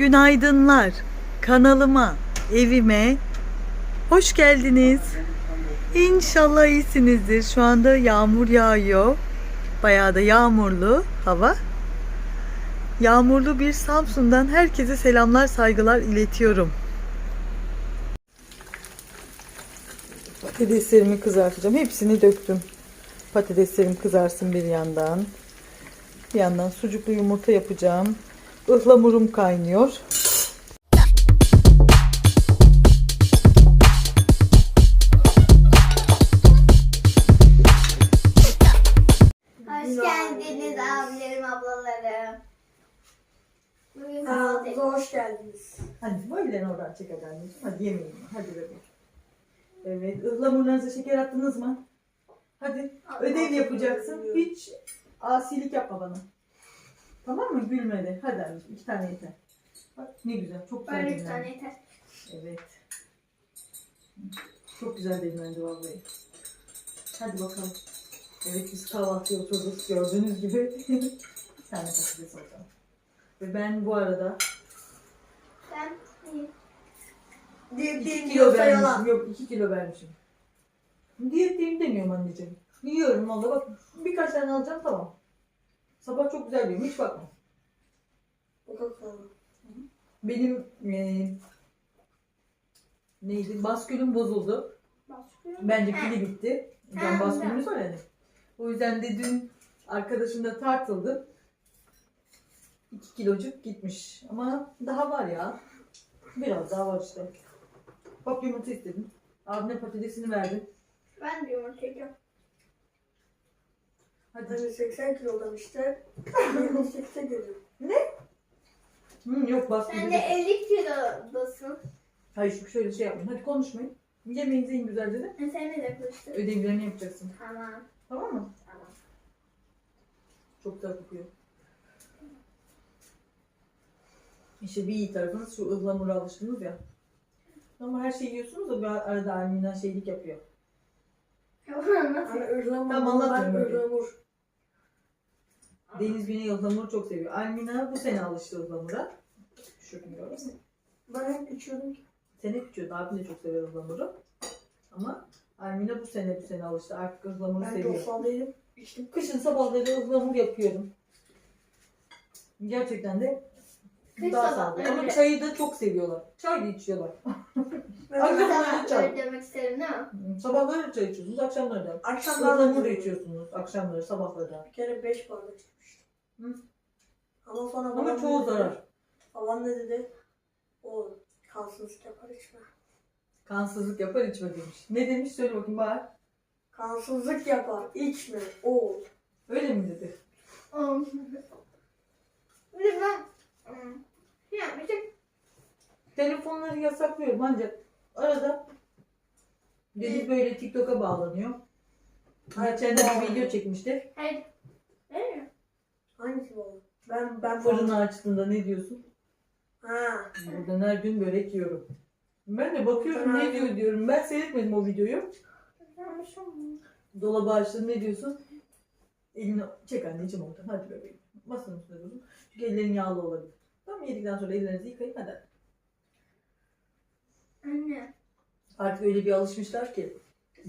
Günaydınlar. Kanalıma, evime hoş geldiniz. İnşallah iyisinizdir. Şu anda yağmur yağıyor. Bayağı da yağmurlu hava. Yağmurlu bir Samsun'dan herkese selamlar, saygılar iletiyorum. Patateslerimi kızartacağım. Hepsini döktüm. Patateslerim kızarsın bir yandan. Bir yandan sucuklu yumurta yapacağım. Ihlamurum kaynıyor. Hoş geldiniz abilerim, ablalarım. Bugün kahvaltı Kanalımıza hoş geldiniz. Hadi böyle oradan çek hadi anneciğim. Hadi yemeyin. Hadi bebeğim. Evet. ıhlamurlarınıza şeker attınız mı? Hadi. Ödev yapacaksın. Hiç asilik yapma bana. Tamam mı? Gülmedi. Hadi anneciğim. iki tane yeter. Bak ne güzel. Çok güzel. Böyle bir dinlendi. tane yeter. Evet. Çok güzel dinlendi vallahi. Hadi bakalım. Evet biz kahvaltıya oturduk gördüğünüz gibi. bir tane patates alacağım. Ve ben bu arada Ben iyi. Diye 2 bir kilo vermişim. yalan. Yok 2 kilo vermişim. Diyetteyim demiyorum anneciğim. Yiyorum valla bak birkaç tane alacağım tamam. Sabah çok güzel yiyorum hiç bakma. Bakalım. Benim eee neydi baskülüm bozuldu. Başlıyorum. Bence pili bitti. Baskülümüz var yani. O yüzden de dün arkadaşımla tartıldım. 2 kilocuk gitmiş. Ama daha var ya. Biraz daha var işte. Bak yumurta istedim. Abine patatesini verdim. Ben de yumurta yiyeceğim. Hadi. Hani 80 kilodan işte. 78'e geliyor. Hı, yok baskülü. Sen de 50 kilodasın. Hayır şu şöyle şey yapmayın. Hadi konuşmayın. Yemeğinizi yiyin güzelce de. Ben seninle de konuştum. Ödevlerini yapacaksın. Tamam. Tamam mı? Tamam. Çok güzel kokuyor. İşte bir iyi tarafınız şu ıhlamura alıştınız ya. Ama her şeyi yiyorsunuz da bir arada Almina şeylik yapıyor. Hani ırlamur. Tamam, ırlamur. Deniz Güney ıhlamuru çok seviyor. Almina bu sene alıştı ıhlamura. Mü? Ben hep içiyordum ki. Sene küçüğü. Abim de çok sever ıhlamuru. Ama Almina bu sene bu sene alıştı. Artık ıhlamuru Ben seviyor. 90'daydım. İçtim. Kışın sabahları ıhlamur yapıyorum. Gerçekten de Kış daha sabahları. Ama çayı da çok seviyorlar. Çay da içiyorlar. Ben Akşam- Sana çay. öyle demek isterim değil mi? Sabahları çay içiyorsunuz, akşamları da. akşamlar Ihlamur da içiyorsunuz, akşamları, sabahları da. Bir kere 5 bardak içmiştim. Hı. Ama sonra Ama babam çoğu ne dedi? zarar. Babam ne dedi? O kansızlık yapar içme. Kansızlık yapar içme demiş. Ne demiş söyle bakayım bana. Kansızlık yapar içme. Oğul. Öyle mi dedi? Um, Bir de ben um, yapmışım. Telefonları yasaklıyorum ancak arada Deniz böyle TikTok'a bağlanıyor. Geçen de bir video çekmişti. Hayır. Değil mi? Hangisi bu? Ben ben Fırını açtığında ne diyorsun? Ha. Buradan her gün börek yiyorum. Ben de bakıyorum ne diyor diyorum. Ben seyretmedim o videoyu. Dolabı açtın ne diyorsun? Elini çek anneciğim oradan. Hadi bebeğim. Masanın üstüne durun. Çünkü ellerin yağlı olabilir. Tamam yedikten sonra ellerinizi yıkayın hadi. Anne. Artık öyle bir alışmışlar ki.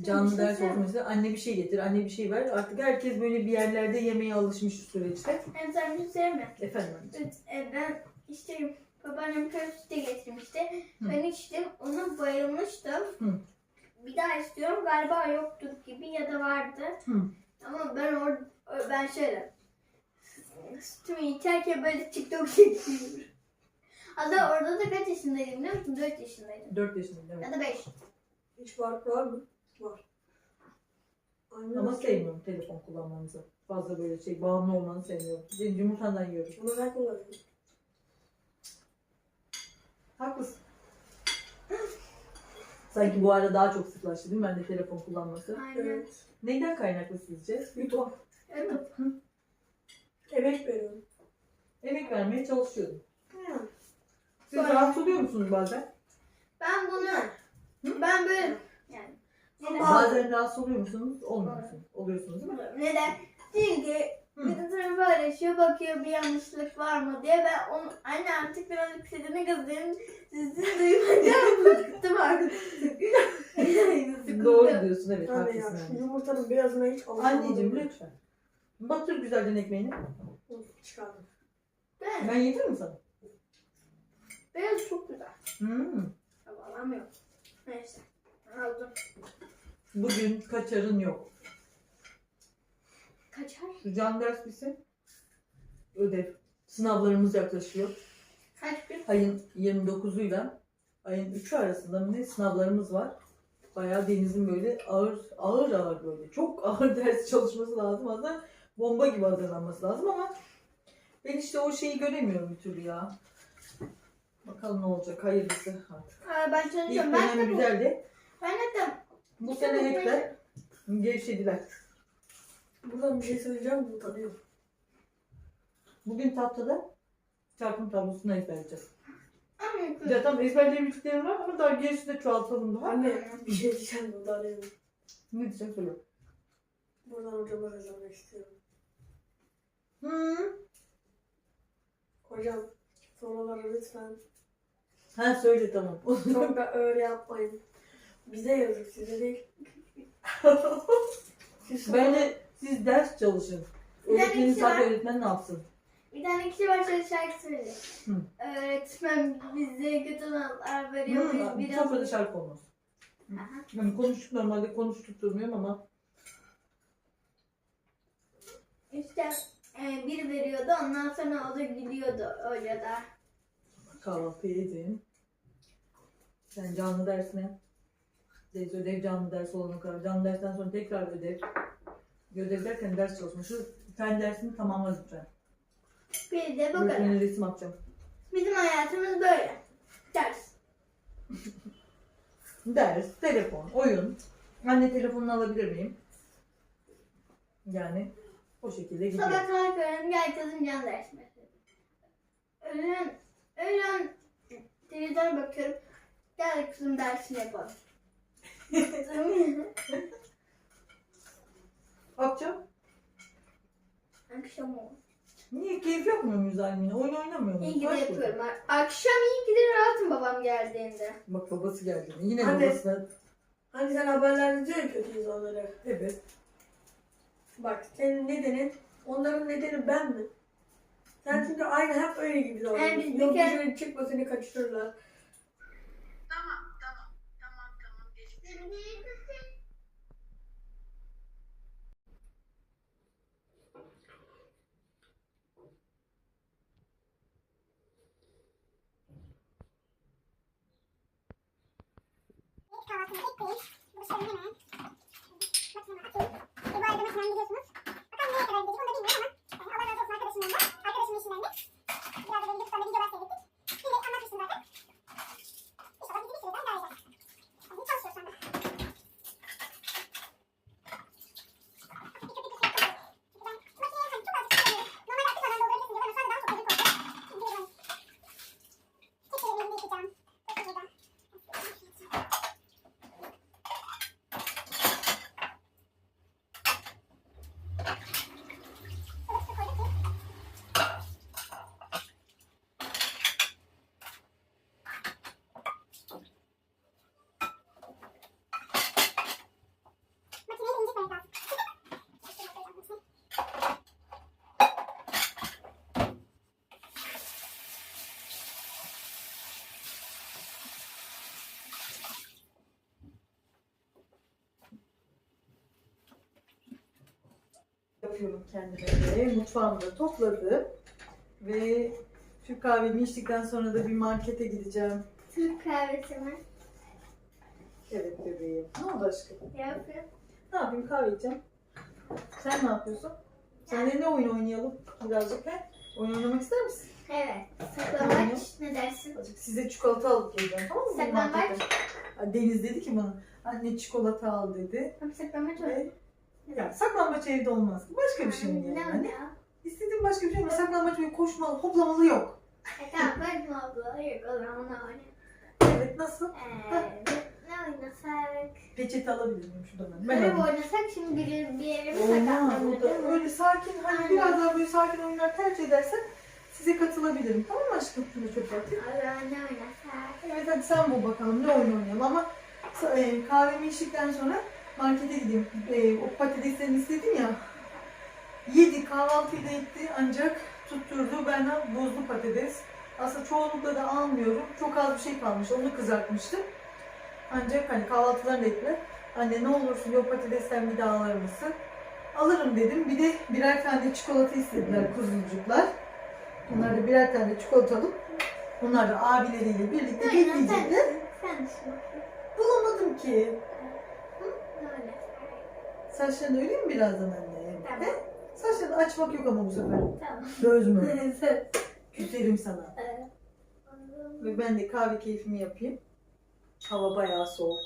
Canlı şey ders mesela anne bir şey getir, anne bir şey ver. Artık herkes böyle bir yerlerde yemeğe alışmış şu süreçte. Ben sana bir şey mi? Efendim anneciğim. Evet, e, ben işte babaannem köfte getirmişti. Hı. Ben içtim. Ona bayılmıştım. Hı. Bir daha istiyorum. Galiba yoktur gibi ya da vardı. Hı. Ama ben or ben şöyle sütümü içerken böyle TikTok çekiyorum. Hatta orada da kaç yaşındaydım biliyor musun? 4 yaşındaydım. 4 yaşındayım evet. Ya da 5. Hiç fark var mı? Var. Anne Ama nasıl- sevmiyorum telefon kullanmanızı. Fazla böyle şey bağımlı olmanı sevmiyorum. Benim yumurtandan yiyorum. Bunu ben kullanıyorum. Haklısın. Sanki bu ara daha çok sıklaştı değil mi? Ben de telefon kullanması. Aynen. Evet. Neyden kaynaklı sizce? YouTube. Evet. Emek veriyorum. Emek vermeye çalışıyorum. Siz Sonra- rahatsız oluyor musunuz bazen? Ben bunu ben böyle yani neden? Bazen rahatsız oluyor musunuz? Olmuyorsunuz. Oluyorsunuz değil mi? Neden? Çünkü Hı. Bir açıyor bakıyor bir yanlışlık var mı diye. Ben onu anne artık birazcık sesini kızdım. Sizi duymayacağım. Bıktım artık. Sıkıldım. Doğru diyorsun evet Anne ya haklısın. şu anne. yumurtanın beyazına hiç alışamadım. Anneciğim lütfen. Batır güzelden ekmeğini. Çıkardım. Ben, Ben yedim mi sana? Beyaz çok güzel. Hmm. Ama alamıyorum. Neyse. Aldım. Bugün kaçarın yok. Kaçar? Şu can ders bitsin. Ödev. Sınavlarımız yaklaşıyor. Kaç gün? Ayın 29'uyla ayın 3'ü arasında mı ne sınavlarımız var. Bayağı Deniz'in böyle ağır ağır ağır böyle çok ağır ders çalışması lazım. Aslında bomba gibi hazırlanması lazım ama ben işte o şeyi göremiyorum bir türlü ya. Bakalım ne olacak hayırlısı artık. Aa, ben İlk çalışıyorum. Ben dönem de bu. güzeldi. Ben de Bu sene hepten gevşediler. Buradan bir şey söyleyeceğim bunu tanıyorum. Bugün tahtada çarpım tablosunu ezberleyeceğim. Anne, Ya tam ezberleyebildiklerim var ama daha gerisini de çoğaltalım daha. Anne bir şey diyeceğim bunu tanıyorum. Ne diyeceğim söyle. Buradan hocama yazmak istiyorum. Hı. Hocam soruları lütfen Ha söyle tamam. çok da öyle yapmayın. Bize yazık size değil. Siz Bence siz ders çalışın. Bir tane Öğretmenin kişi var. sadece öğretmen ne yapsın? Bir tane kişi var şöyle şarkı. Hı. Öğretmen bize kötü notlar veriyor. Hı, Biz bir biraz... sofrada şarkı olmaz. Aha. Yani konuştuk normalde konuştuk durmuyorum ama İşte e, bir veriyordu ondan sonra o da gidiyordu öyle de. kahvaltı yedim. Sen canlı dersine. Ders ödev canlı ders olana kadar. Canlı dersten sonra tekrar ödev. Ödev derken ders çalışma. Şu fen dersini tamamla lütfen. Bir de bu kadar. Öğretmene resim atacağım. Bizim hayatımız böyle. Ders. Ders, telefon, oyun. Anne telefonunu alabilir miyim? Yani o şekilde gidiyor. Sabah kalkıyorum gel kızım can dersine. Öğlen, öğlen televizyona bakıyorum. Gel kızım dersini yapalım. Akşam Akşam oldu. niye keyif yapmıyor muyuz Almine? Oyun oynamıyor muyuz? İyi ki de yapıyorum. Akşam iyi ki de rahatım babam geldiğinde. Bak babası geldi. Yine Anne. babasına. Hani sen haberlerde diyor ya kötü insanları. Evet. Bak senin nedenin, onların nedeni ben mi? Sen çünkü aynı hep öyle gibi davranıyorsun. Yani biz bir Yok kere- dışarı çıkma seni kaçırırlar. kahvaltımı etmeyin. Bulaşıklarımı hemen makineme atayım. E, bu arada makinem biliyorsunuz. Bakalım neye kadar gidecek onu da bilmiyorum ama yani Allah razı olsun arkadaşımdan da. Arkadaşımın işinden de. Biraz da benim YouTube'dan da videolar seyrettik. Şimdi anlatmıştım zaten. İnşallah bizi bir süreden daha edeceğiz. Yani çalışıyoruz şu anda. Çünkü ben makineye hani çok azıcık kullanıyorum. Normalde aktif olan doldurabilirsin diyor. Ben sonra daha çok acı koyacağım. Bir de ben tek elimi yıkayacağım. Bakın burada. Makineyi de incitmemek lazım. Yapıyorum kendime de. Mutfağımı da topladım. Ve şu kahvemi içtikten sonra da bir markete gideceğim. Türk kahvesi mi? Evet bebeğim. Ne oldu aşkım? Yapıyorum. Ne yapayım kahve içeceğim. Sen ne yapıyorsun? Seninle ne oyun oynayalım birazcık he? Oyun oynamak ister misin? Evet. Saklamaç ne dersin? Azıcık size çikolata alıp geleceğim tamam mı? Saklambaç. Deniz dedi ki bana anne çikolata al dedi. Ama saklamaç var. Ya saklambaç evde olmaz. Başka bir şey mi yani? ya? İstediğim başka bir şey ama saklambaç böyle koşmalı, hoplamalı yok. E, ben. Evet nasıl? Ee, ne oynasak? Peçete alabilir miyim şuradan? Ben Böyle alayım. oynasak şimdi bir, bir yerimiz Olmaz. sakatlanır Burada değil mi? öyle sakin hani Aynen. biraz daha böyle sakin oyunlar tercih edersen size katılabilirim. Tamam mı aşkım? Şunu çok atayım. Ay, ne oynasak? Evet hadi sen bul bakalım ne oyun oynayalım ama e, kahvemi içtikten sonra markete gideyim. E, o patateslerini istedim ya. Yedi kahvaltıyı da etti ancak tutturdu bana buzlu patates. Aslında çoğunlukla da almıyorum. Çok az bir şey kalmış. Onu kızartmıştım. Ancak hani kahvaltılarını ettiler. Anne ne olursun yok patatesten bir daha alır mısın? Alırım dedim. Bir de birer tane çikolata istediler kuzucuklar. Onlar da birer tane çikolata alıp onlar da abileriyle birlikte bekleyecekler. Bulamadım ki. Saçlarını öreyim mi birazdan anne? Tamam. He? Saçlarını açmak yok ama bu sefer. Tamam. Göz mü? Küserim sana. Evet. Ve ben de kahve keyfimi yapayım. Hava bayağı soğuk.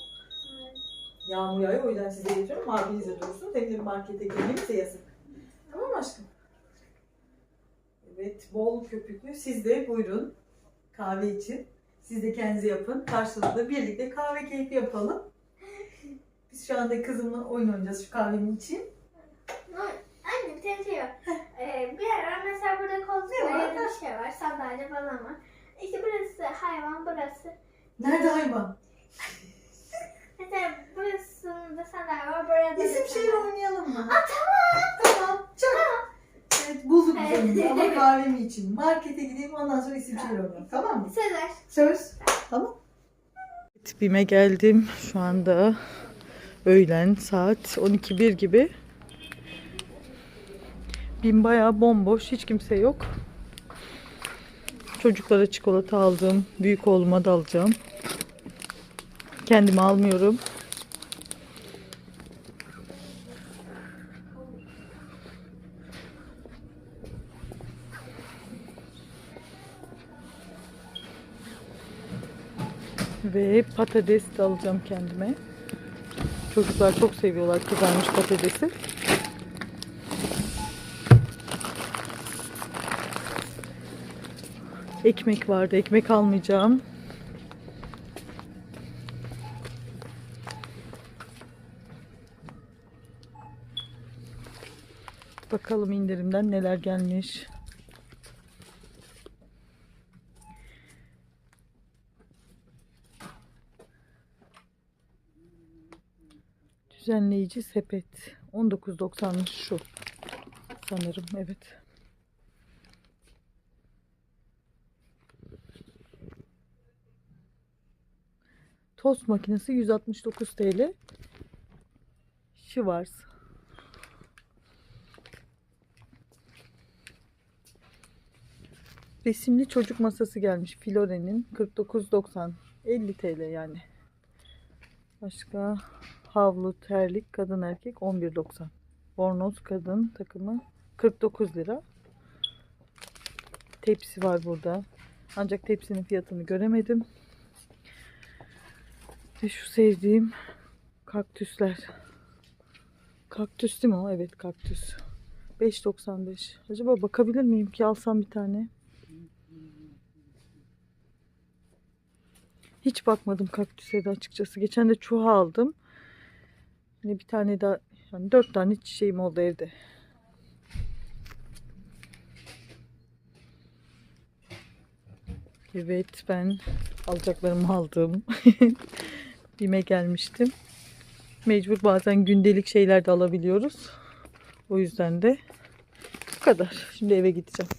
Yağmur yağıyor o yüzden size getiriyorum. Abiniz de dursun. Hem de markete gelmemiz de yazık. Tamam mı aşkım? Evet bol köpüklü. Siz de buyurun kahve için. Siz de kendinize yapın. Karşılıklı birlikte kahve keyfi yapalım. Biz şu anda kızımla oyun oynayacağız şu kahvenin için. Anne var. Ee, bir ara mesela burada koltuk Ne var var? ya da bir şey var. Sandalye falan var. İşte burası hayvan burası. Nerede hayvan? Mesela burasında sandalye var. Burada da İsim şehir sandalye. oynayalım mı? Aa tamam. Tamam. Çok. Evet bulduk Evet. ama kahvemi için. Markete gideyim ondan sonra isim şehir oynayalım. Tamam mı? Sezer. Söz. Tamam. BİM'e geldim. Şu anda öğlen saat 12.01 gibi. BİM bayağı bomboş. Hiç kimse yok. Çocuklara çikolata aldım. Büyük oğluma da alacağım. Kendime almıyorum. Ve patates de alacağım kendime. Çocuklar çok seviyorlar kızarmış patatesi. Ekmek vardı. Ekmek almayacağım. Bakalım indirimden neler gelmiş. Düzenleyici sepet. 19.90'mış şu. Sanırım evet. Tost makinesi 169 TL. Şivars. Resimli çocuk masası gelmiş. Flore'nin 49.90. 50 TL yani. Başka havlu, terlik, kadın erkek 11.90. Bornoz kadın takımı 49 lira. Tepsi var burada. Ancak tepsinin fiyatını göremedim. Ve şu sevdiğim kaktüsler. Kaktüs değil mi o? Evet kaktüs. 5.95. Acaba bakabilir miyim ki alsam bir tane? Hiç bakmadım kaktüse de açıkçası. Geçen de çuha aldım. Yine bir tane daha yani dört tane çiçeğim oldu evde. Evet ben alacaklarımı aldım. Bime gelmiştim. Mecbur bazen gündelik şeyler de alabiliyoruz. O yüzden de bu kadar. Şimdi eve gideceğim.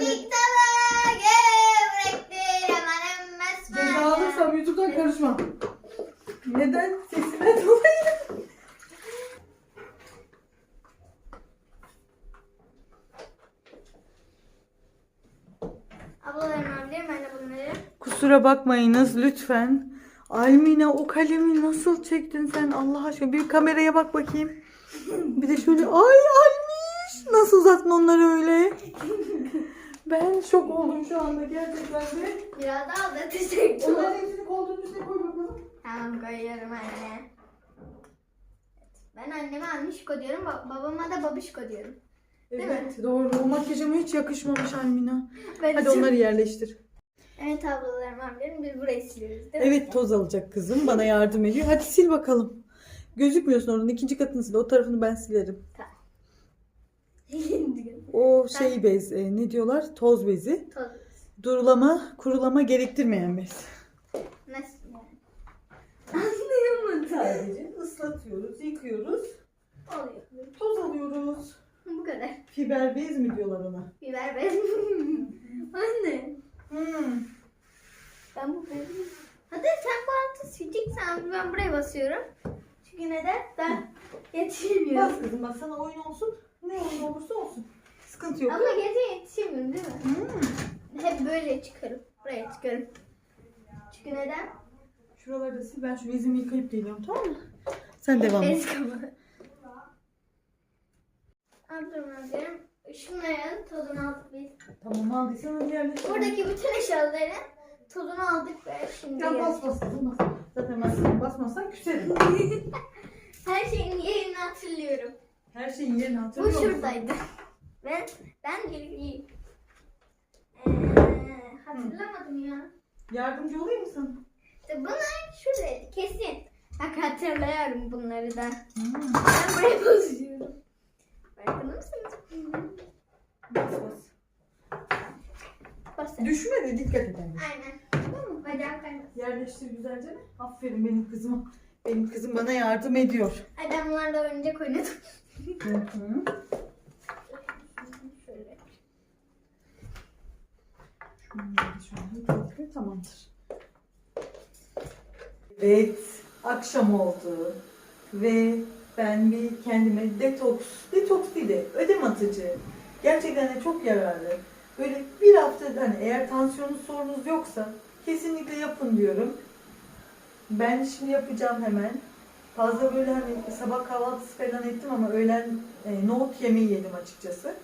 Elektrik gevrektir aman emmez ceza alırsam YouTube'dan karışmam. Neden? Sesinden dolayı. Ablalarım abilerim ben de bunları. Kusura bakmayınız lütfen. Almina o kalemi nasıl çektin sen Allah aşkına? Bir kameraya bak bakayım. Bir de şöyle ay Almiş nasıl uzattın onları öyle? Ben şok oldum şu anda gerçekten de. Biraz daha da teşekkür Onların hepsini koltuğun üstüne koy bakalım. Tamam koyuyorum anne. Ben anneme annişko diyorum, ba- babama da babişko diyorum. Değil mi? Evet doğru. O makyajıma hiç yakışmamış Almina. Ben Hadi onları yerleştir. Evet ablalarım abilerim biz burayı siliyoruz değil mi? Evet toz alacak kızım. Bana yardım ediyor. Hadi sil bakalım. Gözükmüyorsun oradan. ikinci katını sil. O tarafını ben silerim. O şey bez. e, ne diyorlar? Toz bezi. Toz. Durulama, kurulama gerektirmeyen bez. Nasıl yani? Anlayamadım. Sadece ıslatıyoruz, yıkıyoruz. Oluyor. Toz alıyoruz. Bu kadar. Fiber bez mi diyorlar ona? Biber bez. Anne. Hmm. Ben bu bezi... Hadi sen bu altı sileceksen ben buraya basıyorum. Çünkü neden? Ben yetişemiyorum. Bas kızım bak sana oyun olsun. Ne oyun olursa olsun. Sıkıntı yok. Ama gece yetişemiyorum değil mi? Hmm. Hep böyle çıkarım. Buraya çıkarım. Çünkü neden? Şuraları da sil. Ben şu bezimi yıkayıp geliyorum tamam mı? Sen devam et. Abdurrahman'cığım şunların tozunu aldık biz. Tamam aldıysan hadi yerleştir. Buradaki bütün eşyaların tozunu aldık ve şimdi Ya bas bas bas. Zaten ben basmazsan küserim. her şeyin yerini hatırlıyorum. Her şeyin yerini Bu hatırlıyor musun? şuradaydı. Ve ben bilgiliyim. Ee, hatırlamadım ya. Yardımcı olayım mı sana? İşte bunlar şuradaydı kesin. Bak hatırlıyorum bunları da. Hmm. Ben buraya basıyorum. Farkında mısınız? Bas bas. Bas. Düşme de dikkat anne. Aynen. Bacağım kaymasın. Yerleştir güzelce. Aferin benim kızıma. Benim kızım bana yardım ediyor. Adamlarla oyuncak oynadım. Hı hı. Şöyle. Tamamdır. Evet, akşam oldu ve ben bir kendime detoks, detoks değil de ödem atıcı. Gerçekten de çok yararlı. Böyle bir hafta hani eğer tansiyonunuz sorunuz yoksa kesinlikle yapın diyorum. Ben şimdi yapacağım hemen. Fazla böyle hani sabah kahvaltısı falan ettim ama öğlen e, nohut yemeği yedim açıkçası.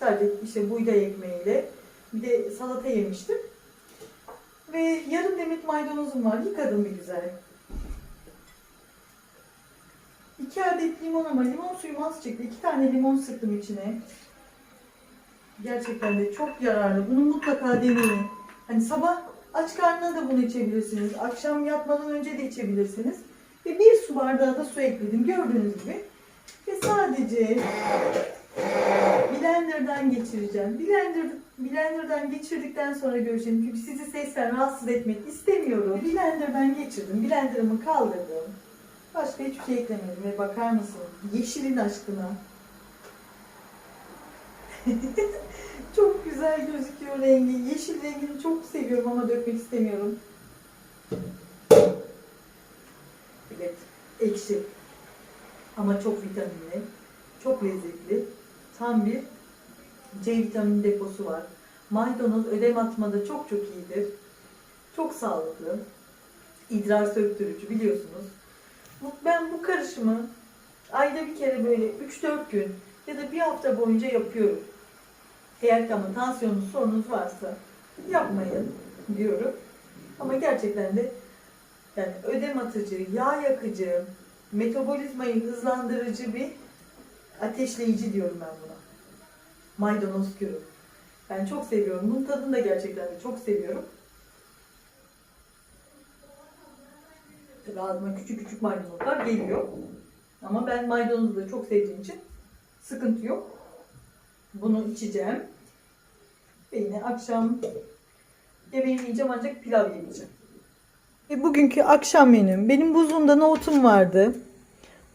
Sadece işte buğday ekmeğiyle bir de salata yemiştim. Ve yarım demet maydanozum var. Yıkadım bir güzel. İki adet limon ama limon suyum az çıktı. İki tane limon sıktım içine. Gerçekten de çok yararlı. Bunu mutlaka deneyin. Hani sabah aç karnına da bunu içebilirsiniz. Akşam yatmadan önce de içebilirsiniz. Ve bir su bardağı da su ekledim gördüğünüz gibi. Ve sadece blenderdan geçireceğim. Blender, blenderdan geçirdikten sonra göreceğim. Çünkü sizi sesten rahatsız etmek istemiyorum. Blenderdan geçirdim. Blenderımı kaldırdım. Başka hiçbir şey eklemedim. Ve bakar mısın? Yeşilin aşkına. çok güzel gözüküyor rengi. Yeşil rengini çok seviyorum ama dökmek istemiyorum. Evet, ekşi. Ama çok vitaminli, çok lezzetli. Tam bir C vitamini deposu var. Maydanoz ödem atmada çok çok iyidir. Çok sağlıklı. İdrar söktürücü biliyorsunuz. Ben bu karışımı ayda bir kere böyle 3-4 gün ya da bir hafta boyunca yapıyorum. Eğer ama tansiyonunuz sorunuz varsa yapmayın diyorum. Ama gerçekten de yani ödem atıcı, yağ yakıcı, metabolizmayı hızlandırıcı bir ateşleyici diyorum ben buna. Maydanoz kürü. Ben çok seviyorum. Bunun tadını da gerçekten de çok seviyorum. Tabii ağzıma küçük küçük maydanozlar geliyor. Ama ben maydanozu da çok sevdiğim için sıkıntı yok. Bunu içeceğim. Ve yine akşam yemeğimi yiyeceğim ancak pilav yemeyeceğim. E, Bugünkü akşam menüm. Benim buzluğumda nohutum vardı.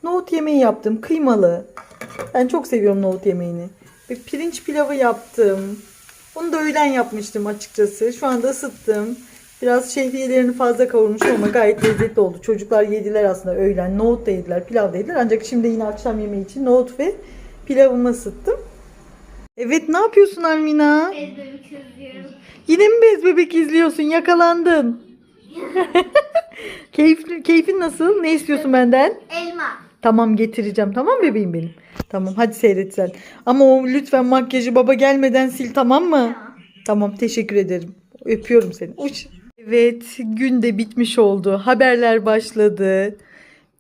Nohut yemeği yaptım. Kıymalı. Ben çok seviyorum nohut yemeğini. Ve pirinç pilavı yaptım. Onu da öğlen yapmıştım açıkçası. Şu anda ısıttım. Biraz şehriyelerini fazla kavurmuşum ama gayet lezzetli oldu. Çocuklar yediler aslında öğlen. Nohut da yediler, pilav da yediler. Ancak şimdi yine akşam yemeği için nohut ve pilavımı ısıttım. Evet ne yapıyorsun Almina? Ezberimi çözüyorum. Yine mi bez bebek izliyorsun? Yakalandın. Keyif, keyfin nasıl? Ne istiyorsun benden? Elma. Tamam getireceğim. Tamam bebeğim benim. Tamam hadi seyret sen. Ama o lütfen makyajı baba gelmeden sil tamam mı? Tamam. Tamam teşekkür ederim. Öpüyorum seni. Uç. Evet gün de bitmiş oldu. Haberler başladı.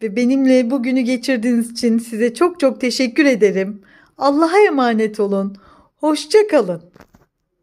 Ve benimle bugünü geçirdiğiniz için size çok çok teşekkür ederim. Allah'a emanet olun. Hoşça kalın.